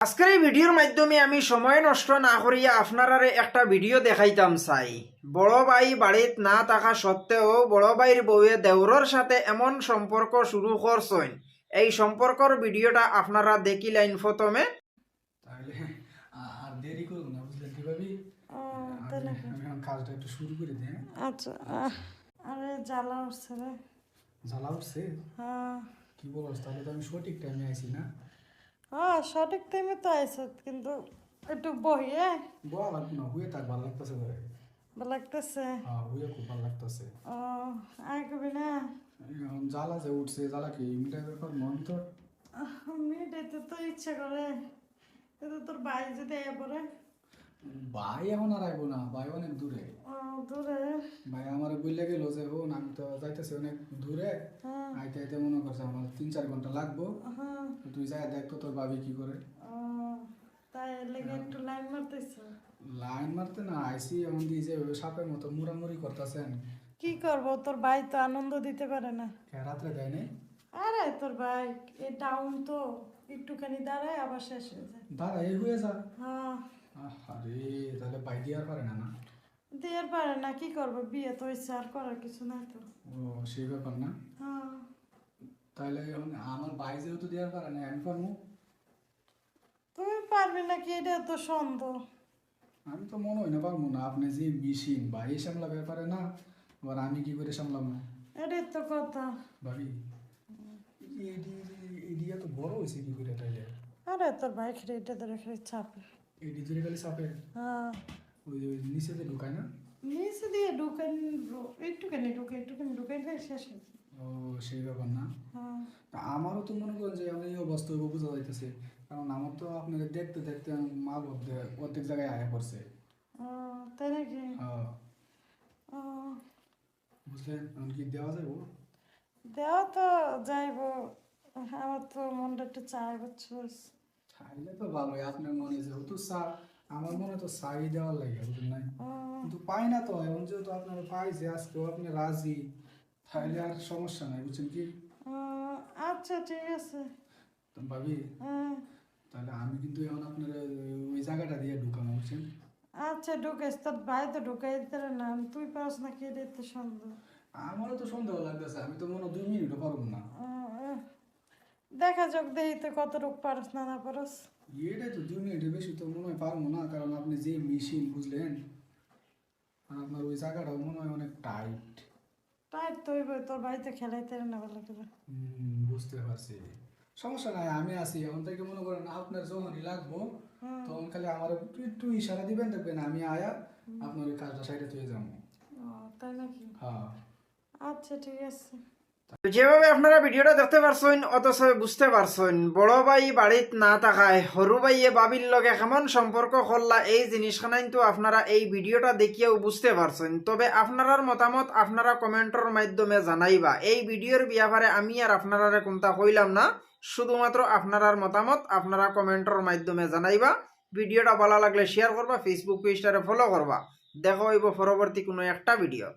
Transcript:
আজকের এই ভিডিওর মাধ্যমে আমি সময় নষ্ট না করিয়া আপনারারে একটা ভিডিও দেখাইতাম চাই। বড় ভাই বাড়িত না থাকা সত্ত্বেও বড় ভাইয়ের বউয়ে দেওরর সাথে এমন সম্পর্ক শুরু করছেন এই সম্পর্কর ভিডিওটা আপনারা দেখিলেন প্রথমে তাহলে আর দেরি করব না বুঝলেন কি ভাবি আমি এখন কাজটা একটু শুরু করে দিই হ্যাঁ? আচ্ছা আরে জ্বালা উঠছে রে। জ্বালা উঠছে? হ্যাঁ। কি বলো তাহলে তো আমি সঠিক টাইমে আইছি না। হ্যাঁ সঠিক টাইমে তো আইসে কিন্তু একটু বহিয়ে বলা লাগবে না হুয়ে থাক ভালো লাগতেছে ভালো লাগতেছে? হ্যাঁ হুয়ে খুব ভালো লাগতেছে। ও আয় কবি না? জ্বালা যে উঠছে জ্বালা কি মিটার ব্যাপার মন তো মেয়েটাইতে তো ইচ্ছা করে কিন্তু তোর ভাই যদি এ পরে ভাই এখন আর আইবো না ভাই অনেক দূরে। দূরে? ভাই আমার বললে গেল যে হন আমি তো যাইতেছি অনেক দূরে। হ্যাঁ। আইতে আইতে মনে করছে আমার তিন চার ঘণ্টা লাগবো। হ্যাঁ। তুই যাই দেখ তো তোর ভাবি কি করে। তাই লেগে একটু লাইন মারতেছ? লাইন মারতে না আইসি এমন দিয়ে যে সাপের মতো মুড়ামুড়ি করতেছেন। কি করব তোর ভাই তো আনন্দ দিতে পারে না। রাত্রে দেয় নাই? আরে তোর ভাই ডাউন তো একটুখানি দাঁড়ায় আবার শেষ হয়ে যায়। এই হয়ে যা। হ্যাঁ। আরে তাহলে বাই দিয়ে আর পারে না না? দিয়ে পারে না কি করব? বিয়ে তো হয়েছে আর করার কিছু নাই তো। ও সেই ব্যাপার না? হ্যাঁ। তাহলে আমার ভাই যেহেতু দেওয়ার পারে না আমি পারব? তুমি পারবি নাকি? এটা তো সন্দেহ। আমি তো মনে হয় না পারব না। আপনি যে মেশিন ভাই সামলা ব্যাপারে না। আবার আমি কি করে সামলাবো? এটাই তো কথা। ভাবি এডিয়া তো বড় হয়েছে কি করে তাইলে? আরে তোর ভাই খেলে এটা ধরে খেলে চাপে গেলে হ্যাঁ। ওই নিচে যে ঢুকায় না? নিচে দিয়ে ঢুকেন একটুখানি ঢুকে একটুখানি ঢুকে শেষ ও সেই ব্যাপার না? হ্যাঁ। আমারও তো মনে করেন যে আমি এই অবস্থা হইব বোঝা যাইতেছে। কারণ আমার তো আপনাদের দেখতে দেখতে মাল অর্ধেক অর্ধেক জায়গায় আয়া পড়ছে। তাই নাকি? হ্যাঁ। বুঝলেন? এখন কি দেওয়া যাব দেওয়া তো যাইব। আমার তো মনটা একটু চাই বুঝছিস। চাইলে তো ভালোই আপনার মনে যেহেতু চা আমার মনে তো চাই দেওয়ার লাগে বুঝলেন নাই? কিন্তু পাই না তো এখন যেহেতু আপনার পাই যে আজকেও আপনি রাজি তাইলে আর সমস্যা নাই বুঝছেন কি? আচ্ছা ঠিক আছে। তো ভাবি হ্যাঁ। তাহলে আমি কিন্তু এখন আপনার ওই জায়গাটা দিয়ে ঢুকানো বুঝছেন? আচ্ছা ঢুকাইস তোর ভাই তো ঢুকাই দিতে না তুই পারস না কে দিতে সন্দেহ? আমারও তো সন্দেহ লাগতেছে আমি তো মনে হয় দুই মিনিটও পারব না। দেখা যাক তো কত রোগ পারস না না পারস। এটাই তো দুই মিনিটের বেশি তো মনে হয় পারব না কারণ আপনি যে মেশিন বুঝলেন আর আপনার ওই জায়গাটাও মনে হয় অনেক টাইট টাইট তো হইব তোর বাড়িতে খেলাইতে না ভালো করে। বুঝতে পারছি। সমস্যা নাই আমি আছি। এখন থেকে মনে করেন আপনার যখনই লাগবো তখন খালি আমার একটু একটু ইশারা দিবেন দেখবেন আমি আয়া আপনার ওই কাজটা সাইডে তুলে যাব। তাই নাকি? হ্যাঁ। আচ্ছা ঠিক আছে। যেভাবে আপনারা ভিডিওটা দেখতে পারছেন, অথচ বুঝতে পারছেন, বড় ভাই বাড়িত না থাকায় সরু ভাইয়ে বাবির লগে কেমন সম্পর্ক করলা এই জিনিসখানাই তো আপনারা এই ভিডিওটা দেখিয়েও বুঝতে পারছেন। তবে আপনারার মতামত আপনারা কমেন্টের মাধ্যমে জানাইবা। এই ভিডিওর ব্যাপারে আমি আর আপনারা কোনটা কইলাম না, শুধুমাত্র আপনারার মতামত আপনারা কমেন্টের মাধ্যমে জানাইবা। ভিডিওটা ভালো লাগলে শেয়ার করবা ফেসবুক পেজটারে ফলো করবা। দেখো হইব পরবর্তী কোনো একটা ভিডিও